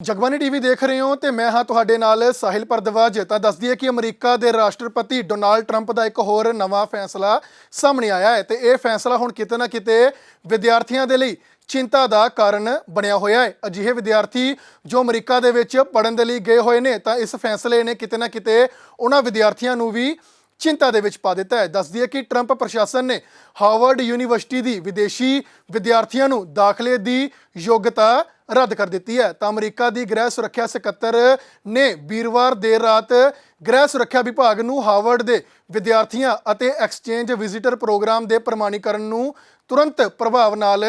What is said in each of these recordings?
Jagbani TV ਦੇਖ ਰਹੇ ਹੋ ਤੇ ਮੈਂ ਹਾਂ ਤੁਹਾਡੇ ਨਾਲ ਸਾਹਿਲ ਪਰਦਵਾਜ ਤਾਂ ਦੱਸਦੀ ਹੈ ਕਿ ਅਮਰੀਕਾ ਦੇ ਰਾਸ਼ਟਰਪਤੀ ਡੋਨਾਲਡ ਟਰੰਪ ਦਾ ਇੱਕ ਹੋਰ ਨਵਾਂ ਫੈਸਲਾ ਸਾਹਮਣੇ ਆਇਆ ਹੈ ਤੇ ਇਹ ਫੈਸਲਾ ਹੁਣ ਕਿਤੇ ਨਾ ਕਿਤੇ ਵਿਦਿਆਰਥੀਆਂ ਦੇ ਲਈ ਚਿੰਤਾ ਦਾ ਕਾਰਨ ਬਣਿਆ ਹੋਇਆ ਹੈ। ਅਜਿਹੇ ਵਿਦਿਆਰਥੀ ਜੋ ਅਮਰੀਕਾ ਦੇ ਵਿੱਚ ਪੜਨ ਦੇ ਲਈ ਗਏ ਹੋਏ ਨੇ ਤਾਂ ਇਸ ਫੈਸਲੇ ਨੇ ਕਿਤੇ ਨਾ ਕਿਤੇ ਉਹਨਾਂ ਵਿਦਿਆਰਥੀਆਂ ਨੂੰ ਵੀ ਚਿੰਤਾ ਦੇ ਵਿੱਚ ਪਾ ਦਿੱਤਾ ਹੈ। ਦੱਸਦੀ ਹੈ ਕਿ ਟਰੰਪ ਪ੍ਰਸ਼ਾਸਨ ਨੇ ਹਾਰਵਰਡ ਯੂਨੀਵਰਸਿਟੀ ਦੀ ਵਿਦੇਸ਼ੀ ਵਿਦਿਆਰਥੀਆਂ ਨੂੰ ਦਾਖਲੇ ਦੀ ਯੋਗਤਾ ਰੱਦ ਕਰ ਦਿੱਤੀ ਹੈ। ਤਾਂ ਅਮਰੀਕਾ ਦੀ ਗ੍ਰਹਿ ਸੁਰੱਖਿਆ ਸਕੱਤਰ ਨੇ ਵੀਰਵਾਰ ਦੇਰ ਰਾਤ ਗ੍ਰਹਿ ਸੁਰੱਖਿਆ ਵਿਭਾਗ ਨੂੰ ਹਾਰਵਰਡ ਦੇ ਵਿਦਿਆਰਥੀਆਂ ਅਤੇ ਐਕਸਚੇਂਜ ਵਿਜ਼ਿਟਰ ਪ੍ਰੋਗਰਾਮ ਦੇ ਪ੍ਰਮਾਣੀਕਰਨ ਨੂੰ ਤੁਰੰਤ ਪ੍ਰਭਾਵ ਨਾਲ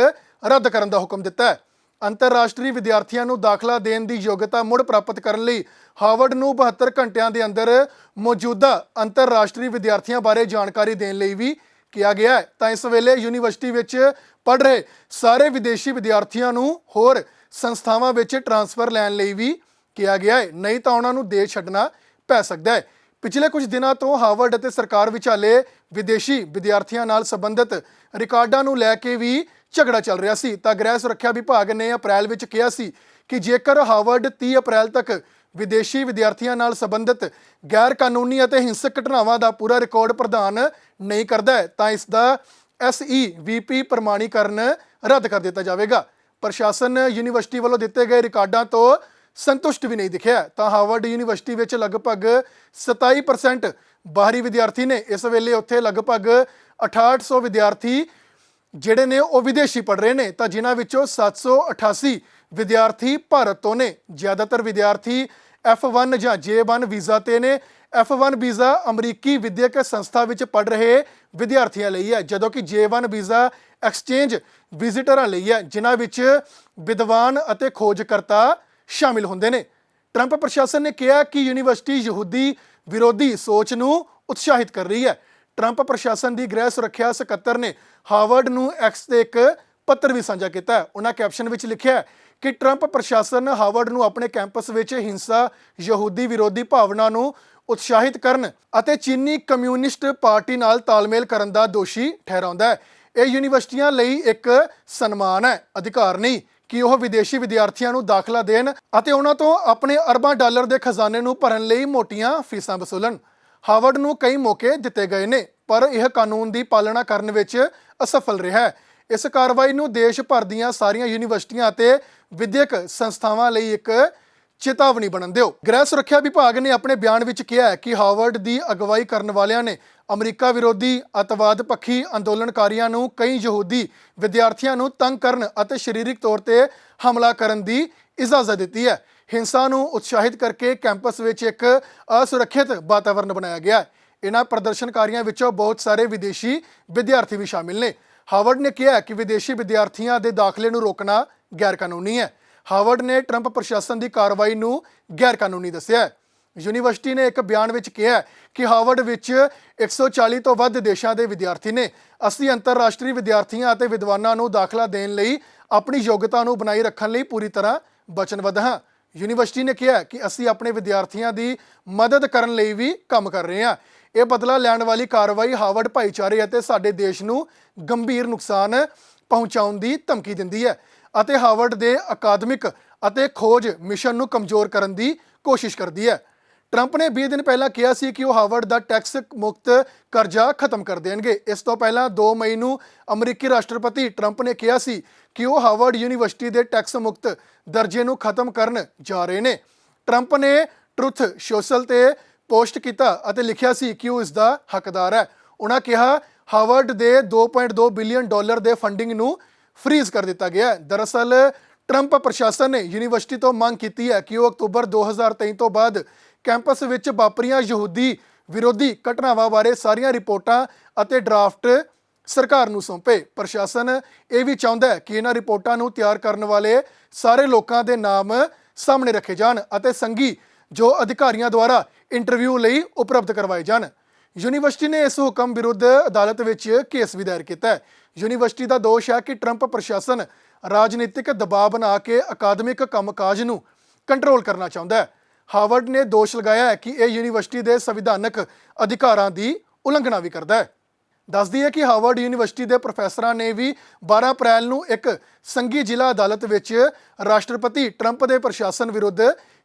ਰੱਦ ਕਰਨ ਦਾ ਹੁਕਮ ਦਿੱਤਾ ਹੈ। ਅੰਤਰਰਾਸ਼ਟਰੀ ਵਿਦਿਆਰਥੀਆਂ ਨੂੰ ਦਾਖਲਾ ਦੇਣ ਦੀ ਯੋਗਤਾ ਮੁੜ ਪ੍ਰਾਪਤ ਕਰਨ ਲਈ ਹਾਰਵਰਡ ਨੂੰ 72 ਘੰਟਿਆਂ ਦੇ ਅੰਦਰ ਮੌਜੂਦਾ ਅੰਤਰਰਾਸ਼ਟਰੀ ਵਿਦਿਆਰਥੀਆਂ ਬਾਰੇ ਜਾਣਕਾਰੀ ਦੇਣ ਲਈ ਵੀ ਕਿਹਾ ਗਿਆ ਹੈ। ਤਾਂ ਇਸ ਵੇਲੇ ਯੂਨੀਵਰਸਿਟੀ ਵਿੱਚ ਪੜ੍ਹ ਰਹੇ ਸਾਰੇ ਵਿਦੇਸ਼ੀ ਵਿਦਿਆਰਥੀਆਂ ਨੂੰ ਹੋਰ ਸੰਸਥਾਵਾਂ ਵਿੱਚ ਟਰਾਂਸਫਰ ਲੈਣ ਲਈ ਵੀ ਕਿਹਾ ਗਿਆ ਹੈ। ਨਹੀਂ ਤਾਂ ਉਹਨਾਂ ਨੂੰ ਦੇਸ਼ ਛੱਡਣਾ ਪੈ ਸਕਦਾ ਹੈ। ਪਿਛਲੇ ਕੁਝ ਦਿਨਾਂ ਤੋਂ ਹਾਰਵਰਡ ਅਤੇ ਸਰਕਾਰ ਵਿਚਾਲੇ ਵਿਦੇਸ਼ੀ ਵਿਦਿਆਰਥੀਆਂ ਨਾਲ ਸੰਬੰਧਿਤ ਰਿਕਾਰਡਾਂ ਨੂੰ ਲੈ ਕੇ ਵੀ ਝਗੜਾ ਚੱਲ ਰਿਹਾ ਸੀ। ਤਾਂ ਗ੍ਰਹਿ ਸੁਰੱਖਿਆ ਵਿਭਾਗ ਨੇ ਅਪ੍ਰੈਲ ਵਿੱਚ ਕਿਹਾ ਸੀ ਕਿ ਜੇਕਰ ਹਾਰਵਰਡ 30 ਅਪ੍ਰੈਲ ਤੱਕ ਵਿਦੇਸ਼ੀ ਵਿਦਿਆਰਥੀਆਂ ਨਾਲ ਸੰਬੰਧਿਤ ਗੈਰ ਕਾਨੂੰਨੀ ਅਤੇ ਹਿੰਸਕ ਘਟਨਾਵਾਂ ਦਾ ਪੂਰਾ ਰਿਕਾਰਡ ਪ੍ਰਦਾਨ ਨਹੀਂ ਕਰਦਾ ਹੈ, ਤਾਂ ਇਸ ਦਾ SEVP ਪ੍ਰਮਾਣੀਕਰਨ ਰੱਦ ਕਰ ਦਿੱਤਾ ਜਾਵੇਗਾ। ਪ੍ਰਸ਼ਾਸਨ ਯੂਨੀਵਰਸਿਟੀ ਵੱਲੋਂ ਦਿੱਤੇ ਗਏ ਰਿਕਾਰਡਾਂ ਤੋਂ ਸੰਤੁਸ਼ਟ ਵੀ ਨਹੀਂ ਦਿਖਿਆ ਤਾਂ ਹਾਰਵਰਡ ਯੂਨੀਵਰਸਿਟੀ ਵਿੱਚ ਲਗਭਗ 27% ਬਾਹਰੀ ਵਿਦਿਆਰਥੀ ਨੇ ਇਸ ਵੇਲੇ ਉੱਥੇ ਲਗਭਗ 6800 ਵਿਦਿਆਰਥੀ ਜਿਹੜੇ ਨੇ ਉਹ ਵਿਦੇਸ਼ੀ ਪੜ ਰਹੇ ਨੇ। ਤਾਂ ਜਿਨ੍ਹਾਂ ਵਿੱਚੋਂ 788 ਵਿਦਿਆਰਥੀ ਭਾਰਤ ਤੋਂ ਨੇ। ਜ਼ਿਆਦਾਤਰ ਵਿਦਿਆਰਥੀ F1 ਜਾਂ J1 ਵੀਜ਼ਾ ਤੇ ਨੇ। F1 ਵੀਜ਼ਾ ਅਮਰੀਕੀ ਵਿਦਿਅਕ ਸੰਸਥਾ ਵਿੱਚ ਪੜ ਰਹੇ ਵਿਦਿਆਰਥੀਆਂ ਲਈ ਹੈ, ਜਦੋਂ ਕਿ J1 ਵੀਜ਼ਾ ਐਕਸਚੇਂਜ ਵਿਜ਼ਿਟਰਾਂ ਲਈ ਹੈ, ਜਿਨ੍ਹਾਂ ਵਿੱਚ ਵਿਦਵਾਨ ਅਤੇ ਖੋਜਕਰਤਾ ਸ਼ਾਮਿਲ ਹੁੰਦੇ ਨੇ। ਟਰੰਪ ਪ੍ਰਸ਼ਾਸਨ ਨੇ ਕਿਹਾ ਕਿ ਯੂਨੀਵਰਸਿਟੀ ਯਹੂਦੀ ਵਿਰੋਧੀ ਸੋਚ ਨੂੰ ਉਤਸ਼ਾਹਿਤ ਕਰ ਰਹੀ ਹੈ। ਟਰੰਪ ਪ੍ਰਸ਼ਾਸਨ ਦੀ ਗ੍ਰਹਿ ਸੁਰੱਖਿਆ ਸਕੱਤਰ ਨੇ ਹਾਰਵਰਡ ਨੂੰ ਐਕਸ ਤੇ ਇੱਕ ਪੱਤਰ ਵੀ ਸਾਂਝਾ ਕੀਤਾ ਉਹਨਾਂ ਕੈਪਸ਼ਨ ਵਿੱਚ ਲਿਖਿਆ ਕਿ ਟਰੰਪ ਪ੍ਰਸ਼ਾਸਨ ਹਾਰਵਰਡ ਨੂੰ ਆਪਣੇ ਕੈਂਪਸ ਵਿੱਚ ਹਿੰਸਾ, ਯਹੂਦੀ ਵਿਰੋਧੀ ਭਾਵਨਾ ਨੂੰ ਉਤਸ਼ਾਹਿਤ ਕਰਨ ਅਤੇ ਚੀਨੀ ਕਮਿਊਨਿਸਟ ਪਾਰਟੀ ਨਾਲ ਤਾਲਮੇਲ ਕਰਨ ਦਾ ਦੋਸ਼ੀ ਠਹਿਰਾਉਂਦਾ ਹੈ। ਇਹ ਯੂਨੀਵਰਸਿਟੀਆਂ ਲਈ ਇੱਕ ਸਨਮਾਨ ਹੈ। ਅਧਿਕਾਰ ਨਹੀਂ ਕਿ ਉਹ ਵਿਦੇਸ਼ੀ ਵਿਦਿਆਰਥੀਆਂ ਨੂੰ ਦਾਖਲਾ ਦੇਣ ਅਤੇ ਉਹਨਾਂ ਤੋਂ ਆਪਣੇ ਅਰਬਾਂ ਡਾਲਰ ਦੇ ਖਜ਼ਾਨੇ ਨੂੰ ਭਰਨ ਲਈ ਮੋਟੀਆਂ ਫੀਸਾਂ ਵਸੂਲਣ। ਹਾਰਵਰਡ ਨੂੰ ਕਈ ਮੌਕੇ ਦਿੱਤੇ ਗਏ ਨੇ, ਪਰ ਇਹ ਕਾਨੂੰਨ ਦੀ ਪਾਲਣਾ ਕਰਨ ਵਿੱਚ ਅਸਫਲ ਰਿਹਾ ਹੈ। ਇਸ ਕਾਰਵਾਈ ਨੂੰ ਦੇਸ਼ ਭਰ ਦੀਆਂ ਸਾਰੀਆਂ ਯੂਨੀਵਰਸਿਟੀਆਂ ਅਤੇ ਵਿਦਿਅਕ ਸੰਸਥਾਵਾਂ ਲਈ ਇੱਕ ਚੇਤਾਵਨੀ ਬਣਨ ਦਿਓ। ਗ੍ਰਹਿ ਸੁਰੱਖਿਆ ਵਿਭਾਗ ਨੇ ਆਪਣੇ ਬਿਆਨ ਵਿੱਚ ਕਿਹਾ ਹੈ ਕਿ ਹਾਰਵਰਡ ਦੀ ਅਗਵਾਈ ਕਰਨ ਵਾਲਿਆਂ ਨੇ ਅਮਰੀਕਾ ਵਿਰੋਧੀ ਅਤਵਾਦ ਪੱਖੀ ਅੰਦੋਲਨਕਾਰੀਆਂ ਨੂੰ ਕਈ ਯਹੂਦੀ ਵਿਦਿਆਰਥੀਆਂ ਨੂੰ ਤੰਗ ਕਰਨ ਅਤੇ ਸਰੀਰਕ ਤੌਰ ਤੇ ਹਮਲਾ ਕਰਨ ਦੀ ਇਜਾਜ਼ਤ ਦਿੱਤੀ ਹੈ। ਹਿੰਸਾ ਨੂੰ ਉਤਸ਼ਾਹਿਤ ਕਰਕੇ ਕੈਂਪਸ ਵਿੱਚ ਇੱਕ ਅਸੁਰੱਖਿਅਤ ਵਾਤਾਵਰਣ ਬਣਾਇਆ ਗਿਆ ਹੈ। ਇਹਨਾਂ ਪ੍ਰਦਰਸ਼ਨਕਾਰੀਆਂ ਵਿੱਚੋਂ ਬਹੁਤ ਸਾਰੇ ਵਿਦੇਸ਼ੀ ਵਿਦਿਆਰਥੀ ਵੀ ਸ਼ਾਮਿਲ ਨੇ। ਹਾਰਵਰਡ ਨੇ ਕਿਹਾ ਕਿ ਵਿਦੇਸ਼ੀ ਵਿਦਿਆਰਥੀਆਂ ਦੇ ਦਾਖਲੇ ਨੂੰ ਰੋਕਣਾ ਗੈਰ ਕਾਨੂੰਨੀ ਹੈ। ਹਾਰਵਰਡ ਨੇ ਟਰੰਪ ਪ੍ਰਸ਼ਾਸਨ ਦੀ ਕਾਰਵਾਈ ਨੂੰ ਗੈਰ ਕਾਨੂੰਨੀ ਦੱਸਿਆ ਹੈ। ਯੂਨੀਵਰਸਿਟੀ ਨੇ ਇੱਕ ਬਿਆਨ ਵਿੱਚ ਕਿਹਾ ਕਿ ਹਾਰਵਰਡ ਵਿੱਚ 140 ਤੋਂ ਵੱਧ ਦੇਸ਼ਾਂ ਦੇ ਵਿਦਿਆਰਥੀ ਨੇ ਅਸੀਂ ਅੰਤਰਰਾਸ਼ਟਰੀ ਵਿਦਿਆਰਥੀਆਂ ਅਤੇ ਵਿਦਵਾਨਾਂ ਨੂੰ ਦਾਖਲਾ ਦੇਣ ਲਈ ਆਪਣੀ ਯੋਗਤਾ ਨੂੰ ਬਣਾਈ ਰੱਖਣ ਲਈ ਪੂਰੀ ਤਰ੍ਹਾਂ ਵਚਨਬੱਧ ਹਾਂ। ਯੂਨੀਵਰਸਿਟੀ ਨੇ ਕਿਹਾ ਕਿ ਅਸੀਂ ਆਪਣੇ ਵਿਦਿਆਰਥੀਆਂ ਦੀ ਮਦਦ ਕਰਨ ਲਈ ਵੀ ਕੰਮ ਕਰ ਰਹੇ ਹਾਂ। ਇਹ ਬਦਲਾ ਲੈਣ ਵਾਲੀ ਕਾਰਵਾਈ ਹਾਰਵਰਡ ਭਾਈਚਾਰੇ ਅਤੇ ਸਾਡੇ ਦੇਸ਼ ਨੂੰ ਗੰਭੀਰ ਨੁਕਸਾਨ ਪਹੁੰਚਾਉਣ ਦੀ ਧਮਕੀ ਦਿੰਦੀ ਹੈ। ਅਤੇ ਹਾਰਵਰਡ ਦੇ ਅਕਾਦਮਿਕ ਅਤੇ ਖੋਜ ਮਿਸ਼ਨ ਨੂੰ ਕਮਜ਼ੋਰ ਕਰਨ ਦੀ ਕੋਸ਼ਿਸ਼ ਕਰਦੀ ਹੈ। ਟਰੰਪ ਨੇ 20 ਦਿਨ ਪਹਿਲਾਂ ਕਿਹਾ ਸੀ ਕਿ ਉਹ ਹਾਰਵਰਡ ਦਾ ਟੈਕਸ ਮੁਕਤ ਕਰਜ਼ਾ ਖਤਮ ਕਰ ਦੇਣਗੇ। ਇਸ ਤੋਂ ਪਹਿਲਾਂ 2 ਮਈ ਨੂੰ ਅਮਰੀਕੀ ਰਾਸ਼ਟਰਪਤੀ ਟਰੰਪ ਨੇ ਕਿਹਾ ਸੀ ਕਿ ਉਹ ਹਾਰਵਰਡ ਯੂਨੀਵਰਸਿਟੀ ਦੇ ਟੈਕਸ ਮੁਕਤ ਦਰਜੇ ਨੂੰ ਖਤਮ ਕਰਨ ਜਾ ਰਹੇ ਨੇ। ਟਰੰਪ ਨੇ ਟਰੁੱਥ ਸੋਸ਼ਲ ਤੇ ਪੋਸਟ ਕੀਤਾ ਅਤੇ ਲਿਖਿਆ ਸੀ ਕਿ ਉਹ ਇਸ ਦਾ ਹੱਕਦਾਰ ਹੈ। ਉਹਨਾਂ ਕਿਹਾ ਹਾਰਵਰਡ ਦੇ 2.2 ਬਿਲੀਅਨ ਡਾਲਰ ਦੇ ਫੰਡਿੰਗ ਨੂੰ ਫ੍ਰੀਜ਼ ਕਰ ਦਿੱਤਾ ਗਿਆ ਹੈ। ਦਰਅਸਲ, ਟਰੰਪ ਪ੍ਰਸ਼ਾਸਨ ਨੇ ਯੂਨੀਵਰਸਿਟੀ ਤੋਂ ਮੰਗ ਕੀਤੀ ਹੈ ਕਿ ਉਹ ਅਕਤੂਬਰ 2023 ਤੋਂ ਬਾਅਦ ਕੈਂਪਸ ਵਿੱਚ ਵਾਪਰੀਆਂ ਯਹੂਦੀ ਵਿਰੋਧੀ ਘਟਨਾਵਾਂ ਬਾਰੇ ਸਾਰੀਆਂ ਰਿਪੋਰਟਾਂ ਅਤੇ ਡਰਾਫਟ ਸਰਕਾਰ ਨੂੰ ਸੌਂਪੇ। ਪ੍ਰਸ਼ਾਸਨ ਇਹ ਵੀ ਚਾਹੁੰਦਾ ਹੈ ਕਿ ਇਹਨਾਂ ਰਿਪੋਰਟਾਂ ਨੂੰ ਤਿਆਰ ਕਰਨ ਵਾਲੇ ਸਾਰੇ ਲੋਕਾਂ ਦੇ ਨਾਮ ਸਾਹਮਣੇ ਰੱਖੇ ਜਾਣ ਅਤੇ ਸੰਗੀ ਜੋ ਅਧਿਕਾਰੀਆਂ ਦੁਆਰਾ ਇੰਟਰਵਿਊ ਲਈ ਉਪਲਬਧ ਕਰਵਾਏ ਜਾਣ। ਯੂਨੀਵਰਸਿਟੀ ਨੇ ਇਸ ਹੁਕਮ ਵਿਰੁੱਧ ਅਦਾਲਤ ਵਿੱਚ ਕੇਸ ਵੀ ਦਾਇਰ ਕੀਤਾ ਹੈ। ਯੂਨੀਵਰਸਿਟੀ ਦਾ ਦੋਸ਼ ਹੈ ਕਿ ਟਰੰਪ ਪ੍ਰਸ਼ਾਸਨ ਰਾਜਨੀਤਿਕ ਦਬਾਅ ਬਣਾ ਕੇ ਅਕਾਦਮਿਕ ਕੰਮਕਾਜ ਨੂੰ ਕੰਟਰੋਲ ਕਰਨਾ ਚਾਹੁੰਦਾ ਹੈ। ਹਾਰਵਰਡ ਨੇ ਦੋਸ਼ ਲਗਾਇਆ ਹੈ ਕਿ ਇਹ ਯੂਨੀਵਰਸਿਟੀ ਦੇ ਸੰਵਿਧਾਨਕ ਅਧਿਕਾਰਾਂ ਦੀ ਉਲੰਘਣਾ ਵੀ ਕਰਦਾ ਹੈ। ਦੱਸਦੀ ਹੈ ਕਿ ਹਾਰਵਰਡ ਯੂਨੀਵਰਸਿਟੀ ਦੇ ਪ੍ਰੋਫੈਸਰਾਂ ਨੇ ਵੀ 12 ਅਪ੍ਰੈਲ ਨੂੰ ਇੱਕ ਸੰਘੀ ਜ਼ਿਲ੍ਹਾ ਅਦਾਲਤ ਵਿੱਚ ਰਾਸ਼ਟਰਪਤੀ ਟਰੰਪ ਦੇ ਪ੍ਰਸ਼ਾਸਨ ਵਿਰੁੱਧ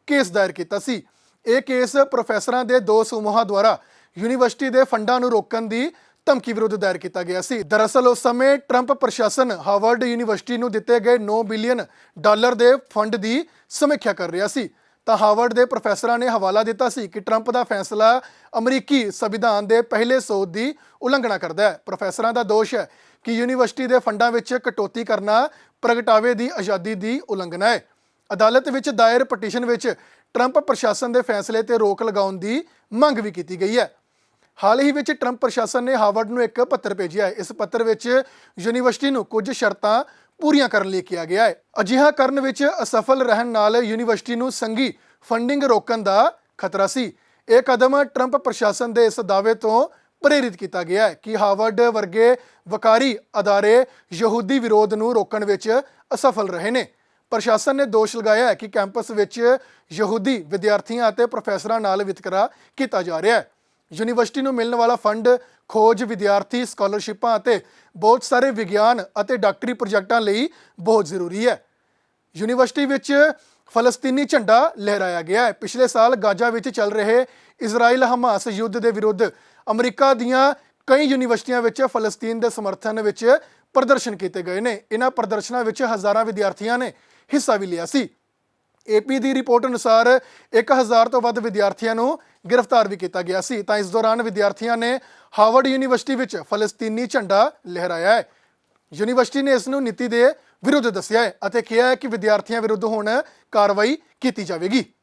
ਕੇਸ ਦਾਇਰ ਕੀਤਾ ਸੀ। ਇਹ ਕੇਸ ਪ੍ਰੋਫੈਸਰਾਂ ਦੇ ਦੋ ਸਮੂਹਾਂ ਦੁਆਰਾ ਯੂਨੀਵਰਸਿਟੀ ਦੇ ਫੰਡਾਂ ਨੂੰ ਰੋਕਣ ਦੀ ਧਮਕੀ ਵਿਰੁੱਧ ਦਾਇਰ ਕੀਤਾ ਗਿਆ ਸੀ। ਦਰਅਸਲ ਉਸ ਸਮੇਂ ਟਰੰਪ ਪ੍ਰਸ਼ਾਸਨ ਹਾਰਵਰਡ ਯੂਨੀਵਰਸਿਟੀ ਨੂੰ ਦਿੱਤੇ ਗਏ 9 ਬਿਲੀਅਨ ਡਾਲਰ ਦੇ ਫੰਡ ਦੀ ਸਮੀਖਿਆ ਕਰ ਰਿਹਾ ਸੀ। ਤਾਂ ਹਾਰਵਰਡ ਦੇ ਪ੍ਰੋਫੈਸਰਾਂ ਨੇ ਹਵਾਲਾ ਦਿੱਤਾ ਸੀ ਕਿ ਟਰੰਪ ਦਾ ਫੈਸਲਾ ਅਮਰੀਕੀ ਸੰਵਿਧਾਨ ਦੇ ਪਹਿਲੇ ਸੋਧ ਦੀ ਉਲੰਘਣਾ ਕਰਦਾ ਹੈ। ਪ੍ਰੋਫੈਸਰਾਂ ਦਾ ਦੋਸ਼ ਹੈ ਕਿ ਯੂਨੀਵਰਸਿਟੀ ਦੇ ਫੰਡਾਂ ਵਿੱਚ ਕਟੌਤੀ ਕਰਨਾ ਪ੍ਰਗਟਾਵੇ ਦੀ ਆਜ਼ਾਦੀ ਦੀ ਉਲੰਘਣਾ ਹੈ। ਅਦਾਲਤ ਵਿੱਚ ਦਾਇਰ ਪਟੀਸ਼ਨ ਵਿੱਚ ਟਰੰਪ ਪ੍ਰਸ਼ਾਸਨ ਦੇ ਫੈਸਲੇ ਤੇ ਰੋਕ ਲਗਾਉਣ ਦੀ ਮੰਗ ਵੀ ਕੀਤੀ ਗਈ ਹੈ। ਹਾਲ ਹੀ ਵਿੱਚ ਟਰੰਪ ਪ੍ਰਸ਼ਾਸਨ ਨੇ ਹਾਰਵਰਡ ਨੂੰ ਇੱਕ ਪੱਤਰ ਭੇਜਿਆ ਹੈ। ਇਸ ਪੱਤਰ ਵਿੱਚ ਯੂਨੀਵਰਸਿਟੀ ਨੂੰ ਕੁਝ ਸ਼ਰਤਾਂ ਪੂਰੀਆਂ ਕਰਨ ਲਈ ਕਿਹਾ ਗਿਆ ਹੈ। ਅਜਿਹਾ ਕਰਨ ਵਿੱਚ ਅਸਫਲ ਰਹਿਣ ਨਾਲ ਯੂਨੀਵਰਸਿਟੀ ਨੂੰ ਸੰਘੀ ਫੰਡਿੰਗ ਰੋਕਣ ਦਾ ਖਤਰਾ ਸੀ। ਇਹ ਕਦਮ ਟਰੰਪ ਪ੍ਰਸ਼ਾਸਨ ਦੇ ਇਸ ਦਾਅਵੇ ਤੋਂ ਪ੍ਰੇਰਿਤ ਕੀਤਾ ਗਿਆ ਹੈ ਕਿ ਹਾਰਵਰਡ ਵਰਗੇ ਵਕਾਰੀ ਅਦਾਰੇ ਯਹੂਦੀ ਵਿਰੋਧ ਨੂੰ ਰੋਕਣ ਵਿੱਚ ਅਸਫਲ ਰਹੇ ਨੇ। ਪ੍ਰਸ਼ਾਸਨ ਨੇ ਦੋਸ਼ ਲਗਾਇਆ ਹੈ ਕਿ ਕੈਂਪਸ ਵਿੱਚ ਯਹੂਦੀ ਵਿਦਿਆਰਥੀਆਂ ਅਤੇ ਪ੍ਰੋਫੈਸਰਾਂ ਨਾਲ ਵਿਤਕਰਾ ਕੀਤਾ ਜਾ ਰਿਹਾ ਹੈ। ਯੂਨੀਵਰਸਿਟੀ ਨੂੰ ਮਿਲਣ ਵਾਲਾ ਫੰਡ, ਖੋਜ, ਵਿਦਿਆਰਥੀ, ਸਕਾਲਰਸ਼ਿਪਾਂ ਅਤੇ ਬਹੁਤ ਸਾਰੇ ਵਿਗਿਆਨ ਅਤੇ ਡਾਕਟਰੀ ਪ੍ਰੋਜੈਕਟਾਂ ਲਈ ਬਹੁਤ ਜ਼ਰੂਰੀ ਹੈ। ਯੂਨੀਵਰਸਿਟੀ ਵਿੱਚ ਫਲਸਤੀਨੀ ਝੰਡਾ ਲਹਿਰਾਇਆ ਗਿਆ ਹੈ। ਪਿਛਲੇ ਸਾਲ ਗਾਜ਼ਾ ਵਿੱਚ ਚੱਲ ਰਹੇ ਇਜ਼ਰਾਈਲ ਹਮਾਸ ਯੁੱਧ ਦੇ ਵਿਰੁੱਧ ਅਮਰੀਕਾ ਦੀਆਂ ਕਈ ਯੂਨੀਵਰਸਿਟੀਆਂ ਵਿੱਚ ਫਲਸਤੀਨ ਦੇ ਸਮਰਥਨ ਵਿੱਚ ਪ੍ਰਦਰਸ਼ਨ ਕੀਤੇ ਗਏ ਨੇ। ਇਹਨਾਂ ਪ੍ਰਦਰਸ਼ਨਾਂ ਵਿੱਚ ਹਜ਼ਾਰਾਂ ਵਿਦਿਆਰਥੀਆਂ ਨੇ ਹਿੱਸਾ ਵੀ ਲਿਆ ਸੀ। ਏਪੀ ਦੀ ਰਿਪੋਰਟ ਅਨੁਸਾਰ 1000 ਤੋਂ ਵੱਧ ਵਿਦਿਆਰਥੀਆਂ ਨੂੰ ਗ੍ਰਿਫਤਾਰ ਵੀ ਕੀਤਾ ਗਿਆ ਸੀ, ਤਾਂ ਇਸ ਦੌਰਾਨ ਵਿਦਿਆਰਥੀਆਂ ਨੇ ਹਾਰਵਰਡ ਯੂਨੀਵਰਸਿਟੀ ਵਿੱਚ ਫਲਸਤੀਨੀ ਝੰਡਾ ਲਹਿਰਾਇਆ ਹੈ। ਯੂਨੀਵਰਸਿਟੀ ਨੇ ਇਸ ਨੂੰ ਨੀਤੀ ਦੇ ਵਿਰੁੱਧ ਦੱਸਿਆ ਹੈ ਅਤੇ ਕਿਹਾ ਹੈ ਕਿ ਵਿਦਿਆਰਥੀਆਂ ਵਿਰੁੱਧ ਹੁਣ ਕਾਰਵਾਈ ਕੀਤੀ ਜਾਵੇਗੀ।